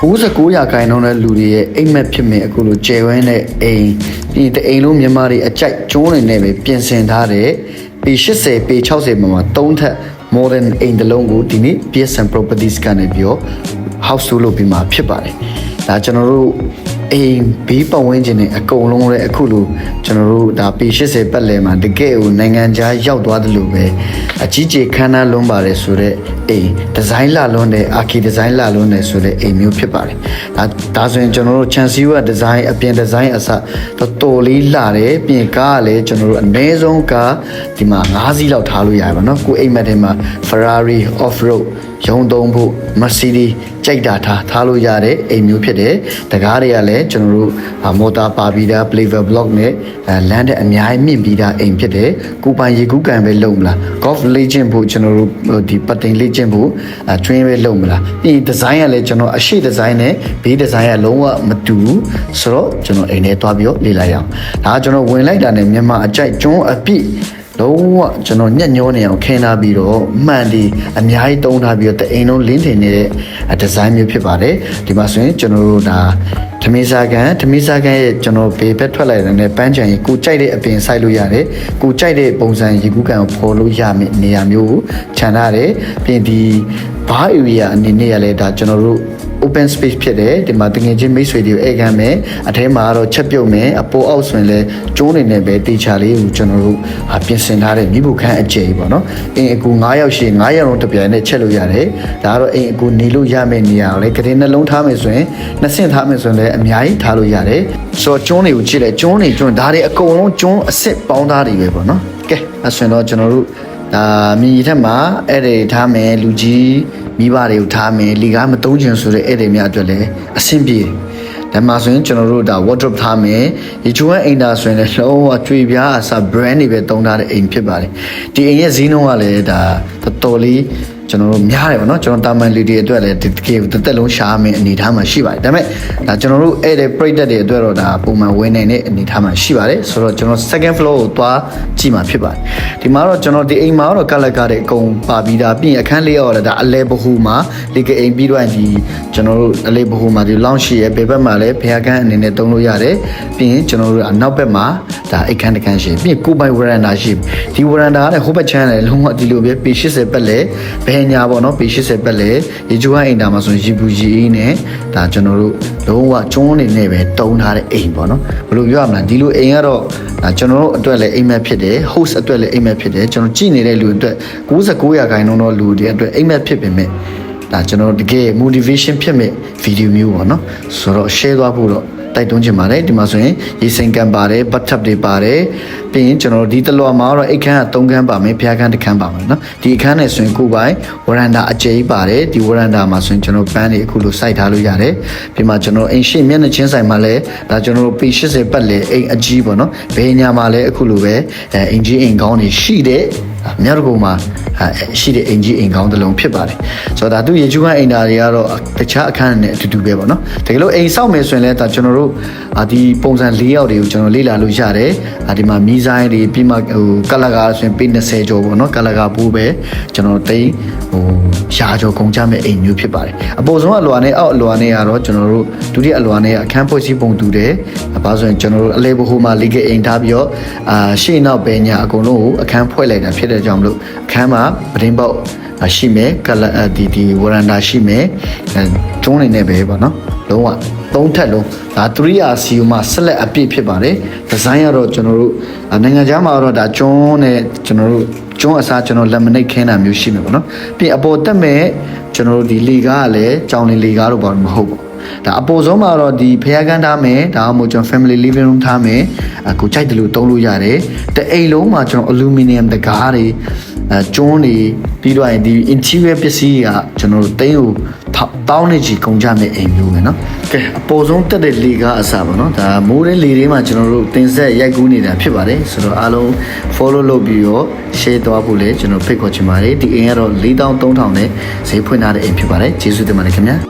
69ရာခိုင်နှုန်းတဲ့လူတွေရဲ့အိမ်မက်ဖြစ်မယ်အခုလိုကျယ်ဝန်းတဲ့အိမ်ပြီးတအိမ်လုံးမြန်မာတွေအကြိုက်ကျုံးနေနဲ့ပဲပြင်ဆင်ထားတဲ့ပေ80ပေ60 မှာမှာ၃ထက် modern အိမ်တစ်လုံးကိုဒီနေ့ PSN Properties ကနေပြီးတော့ house tour လုပ်ပြီးမှဖြစ်ပါတယ်ဒါကျွန်တော်တို့ အိမ်ဘေးပတ်ဝန်းကျင်တွေအကုန်လုံးလည်းအခုလိုကျွန်တော်တို့ဒါပေ80ပတ်လည်မှာတကယ်ကိုနိုင်ငံခြားရောက်သွားတယ်လို့ပဲအကြီးကြီးခမ်းနားလွန်းပါတယ်ဆိုတော့အိမ်ဒီဇိုင်းလာလွန်းတယ်အာကီဒီဇိုင်းလာလွန်းတယ်ဆိုတော့အိမ်မျိုးဖြစ်ပါတယ်ဒါဒါဆိုရင်ကျွန်တော်တို့ chance view ကဒီဇိုင်းအပြင်ဒီဇိုင်းအစတော်တော်လေးလာတယ်ပြင်ကားကလည်းကျွန်တော်တို့အနည်းဆုံးကားဒီမှာ5စီးလောက်ထားလို့ရပါတော့ကိုအိမ်မက်ထဲမှာ Ferrari off road ရုံသုံးဖို့ Mercedes ကြိုက်တာထားထားလို့ရတဲ့အိမ်မျိုးဖြစ်တယ်တကားတွေကလည်းကျွန်တော်တို့မော်တာပါပြီးသား Playver block နဲ့လမ်းတဲ့အများကြီးမြင့်ပြီးသားအိမ်ဖြစ်တယ်ကိုပိုင်ရေကူးကန်ပဲလုံမလား golf လေ့ကျင့်ဖို့ကျွန်တော်တို့ဒီပတ်တင်လေ့ကျင့်ဖို့အဲ train ပဲလုံမလားပြီးရင် design ကလည်းကျွန်တော်အရှိ design နဲ့ဘေး design ကလုံးဝမတူဘူးဆိုတော့ကျွန်တော်အိမ်ထဲသွားပြီးတော့လေ့လိုက်ရအောင်ဒါကကျွန်တော်ဝင်လိုက်တာနဲ့မြန်မာအကြိုက်ကျွန်းအပြည့် လုံးဝကျွန်တော်ညက်ညောနေအောင်ခင်းထားပြီးတော့မှန်ဒီအများကြီးတုံးထားပြီးတော့တအိမ်လုံးလင်းထင်နေတဲ့ဒီဇိုင်းမျိုးဖြစ်ပါတယ်ဒီမှာဆိုရင်ကျွန်တော်တို့ဒါဓမင်းစာကန်ဓမင်းစာကန်ရဲ့ကျွန်တော်ဘေးဘက်ထွက်လိုက်တဲ့ပန်းချံကြီးကိုကြိုက်တဲ့အပင်စိုက်လို့ရတယ်ကိုကြိုက်တဲ့ပုံစံရေကူးကန်ကိုဖော်လို့ရမယ့်နေရာမျိုးကိုခြံထားတယ်ပြင်ဒီဘား area အနေနဲ့ရလဲဒါကျွန်တော်တို့ open space ဖြစ်တယ်ဒီမှာတငယ်ချင်းမိတ်ဆွေတွေကိုဧကန်မယ်အထဲမှာကတော့ချက်ပြုတ်မယ်အပေါ်အောက်ဆိုရင်လည်းကျိုးနေနေပဲတေချာလေးကိုကျွန်တော်တို့ဟာပြင်ဆင်ထားတဲ့မိဖို့ခန်းအကျယ်ပေါ့နော်အင်းအကူ9ယောက်ရှိ9ယောက်လုံးတစ်ပြိုင်နဲ့ချက်လို့ရတယ်ဒါကတော့အင်းအကူနေလို့ရမယ့်နေရာကိုလည်းကတင်နှလုံးထားမယ်ဆိုရင်နှစ်ဆင့်ထားမယ်ဆိုရင်လည်းအများကြီးထားလို့ရတယ်ဆိုတော့ကျုံးတွေကိုကြည့်လိုက်ကျုံးနေကျုံးဒါတွေအကုန်လုံးကျုံးအစ်စ်ပေါင်းသားတွေပဲပေါ့နော်ကဲအဲဆိုရင်တော့ကျွန်တော်တို့ဒါမြေထက်မှာအဲ့ဒီထားမယ်လူကြီး မိဘတွေကိုထားမယ်လီကားမတုံးချင်ဆိုတဲ့အဲ့ဒီများအတွက်လည်းအဆင်ပြေတယ်ဒါမှဆိုရင်ကျွန်တော်တို့ဒါ wardrobe ထားမယ်ဒီချိုးအိမ်ဒါဆိုရင်လည်းလုံးဝကြွေပြားအစား brand တွေပဲတုံးထားတဲ့အိမ်ဖြစ်ပါတယ်ဒီအိမ်ရဲ့ဈေးနှုန်းကလည်းဒါတော်တော်လေး ကျွန်တော်တို့များတယ်ဗောနော်ကျွန်တော်တာမန်လူတွေအတွက်လည်းဒီတကယ်တစ်သက်လုံးရှားမယ်အနေထားမှာရှိပါတယ်ဒါပေမဲ့ဒါကျွန်တော်တို့အဲ့တဲ့ product တွေအတွက်တော့ဒါပုံမှန်ဝင်နေတဲ့အနေထားမှာရှိပါတယ်ဆိုတော့ကျွန်တော် second floor ကိုသွားကြည့်မှာဖြစ်ပါတယ်ဒီမှာတော့ကျွန်တော်ဒီအိမ်မှာတော့ကလကားတွေအကုန်ပါပြီးသားပြီးရင်အခန်းလေးရောလည်းဒါအလဲဘဟုမှာလေကအိမ်ပြီးတော့ဒီကျွန်တော်တို့အလဲဘဟုမှာဒီ lounge ရှိရဲ့ဘယ်ဘက်မှာလဲဘယ်အခန်းအနေနဲ့တုံးလို့ရတယ်ပြီးရင်ကျွန်တော်တို့အနောက်ဘက်မှာဒါအိတ်ခန်းတစ်ခန်းရှိပြီးရင်ကိုပိုင်ဝရန်ဒါရှိဒီဝရန်ဒါကလည်းဟိုဘက်ချမ်းလည်းလုံးဝဒီလိုပဲပေ80ပတ်လဲဘယ်ညာပေါ့နော်ပေ80ပတ်လဲရေချိုးအိမ်တာမှာဆိုရင်ရီပူရီအေးနဲ့ဒါကျွန်တော်တို့လုံးဝကျွန်းနေနဲ့ပဲတုံးထားတဲ့အိမ်ပေါ့နော်ဘယ်လိုပြောရမလဲဒီလိုအိမ်ကတော့ဒါကျွန်တော်တို့အတွက်လည်းအိမ်မက်ဖြစ်တယ် host အတွက်လည်းအိမ်မက်ဖြစ်တယ်ကျွန်တော်ကြည့်နေတဲ့လူအတွက်69ရာခိုင်နှုန်းသောလူတွေအတွက်အိမ်မက်ဖြစ်ပေမဲ့ဒါကျွန်တော်တကယ် motivation ဖြစ်မဲ့ video မျိုးပေါ့နော်ဆိုတော့ share သွားဖို့တော့ တိုက်တွန်းချင်ပါတယ်ဒီမှာဆိုရင်ရေစိန်ကန်ပါတယ်ဘတ်ထပ်တွေပါတယ်ပြီးရင်ကျွန်တော်တို့ဒီတလွာမှာတော့အိတ်ခမ်းက3ခန်းပါမယ်ဖျားခန်းတစ်ခန်းပါမယ်နော်ဒီအခန်းနဲ့ဆိုရင်ကိုယ်ပိုင်ဝရန်ဒါအကျယ်ပါတယ်ဒီဝရန်ဒါမှာဆိုရင်ကျွန်တော်ပန်းတွေအခုလိုစိုက်ထားလို့ရတယ်ပြီးမှကျွန်တော်အိမ်ရှိမျက်နှာချင်းဆိုင်မှာလည်းဒါကျွန်တော်တို့ပေ80ပတ်လေအိမ်အကြီးပေါ့နော်ဘယ်ညာမှာလည်းအခုလိုပဲအဲအိမ်ကြီးအိမ်ကောင်းတွေရှိတဲ့ မြောက်ကုန်းမှာရှိတဲ့အိမ်ကြီးအိမ်ကောင်းတစ်လုံးဖြစ်ပါတယ်ဆိုတော့ဒါသူရေချူကအိမ်သားတွေကတော့တခြားအခန်းနဲ့အတူတူပဲပေါ့နော်တကယ်လို့အိမ်ဆောက်မယ်ဆိုရင်လည်းဒါကျွန်တော်တို့ဒီပုံစံ၄ယောက်တွေကိုကျွန်တော်လေ့လာလို့ရတယ် ဒီမှာမီးဆိုင်တွေပြီးမှဟိုကလကာဆိုရင်ပေ20ကျော်ပေါ့နော်ကလကာပိုးပဲကျွန်တော်တိတ်ဟိုရာကျော်ကုန်ကြမဲ့အိမ်မျိုးဖြစ်ပါတယ်အပေါ်ဆုံးအလွာနဲ့အောက်အလွာနဲ့ကတော့ကျွန်တော်တို့ဒုတိယအလွာနဲ့အခန်းဖွဲ့စည်းပုံတူတယ်ဘာလို့ဆိုရင်ကျွန်တော်တို့အလဲဘိုးမှာလေကအိမ်ထားပြီးတော့အာရှေ့နောက်ပဲညာအကုန်လုံးကိုအခန်းဖွဲ့လိုက်တာဖြစ်တဲ့ကြောင့်မလို့အခန်းမှာပဒင်းပေါက်ရှိမယ်ကလဒီဒီဝရန်ဒါရှိမယ်ကျုံးနေနေပဲပေါ့နော် လုံးဝသုံးထက်လုံးဒါ 3RC မှာဆက်လက်အပြည့်ဖြစ်ပါတယ်ဒီဇိုင်းကတော့ကျွန်တော်တို့နိုင်ငံခြားမှာတော့ဒါကျွန်းနဲ့ကျွန်တော်တို့ကျွန်းအစားကျွန်တော်လက်မနိတ်ခင်းတာမျိုးရှိမှာပေါ့နော်ပြီးအပေါ်တက်မဲ့ကျွန်တော်တို့ဒီလေကားကလည်းကြောင်လင်လေကားတော့ဘာမှမဟုတ်ဘူး ဒါအပေါ်ဆုံးမှာတော့ဒီဖျားကန်းထားမယ်ဒါမှမဟုတ်ကျွန်တော် family living room ထားမယ်အခုကြိုက်တယ်လို့တုံးလို့ရတယ်တအိမ်လုံးမှာကျွန်တော် aluminum တကားတွေအဲကျွန်းတွေပြီးတော့ရင်ဒီ interior ပစ္စည်းကကျွန်တော်တို့တိန်းကိုတောင်းနေချီကုန်ကြမဲ့အိမ်မျိုးပဲเนาะကဲအပေါ်ဆုံးတက်တဲ့လေကားအစားပါเนาะဒါမိုးတဲ့လေတွေမှာကျွန်တော်တို့တင်ဆက်ရိုက်ကူးနေတာဖြစ်ပါတယ်ဆိုတော့အားလုံး follow လုပ်ပြီးတော့ share သွားဖို့လည်းကျွန်တော်ဖိတ်ခေါ်ချင်ပါတယ်ဒီအိမ်ကတော့4300နဲ့ဈေးဖွင့်ထားတဲ့အိမ်ဖြစ်ပါတယ်ကျေးဇူးတင်ပါတယ်ခင်ဗျာ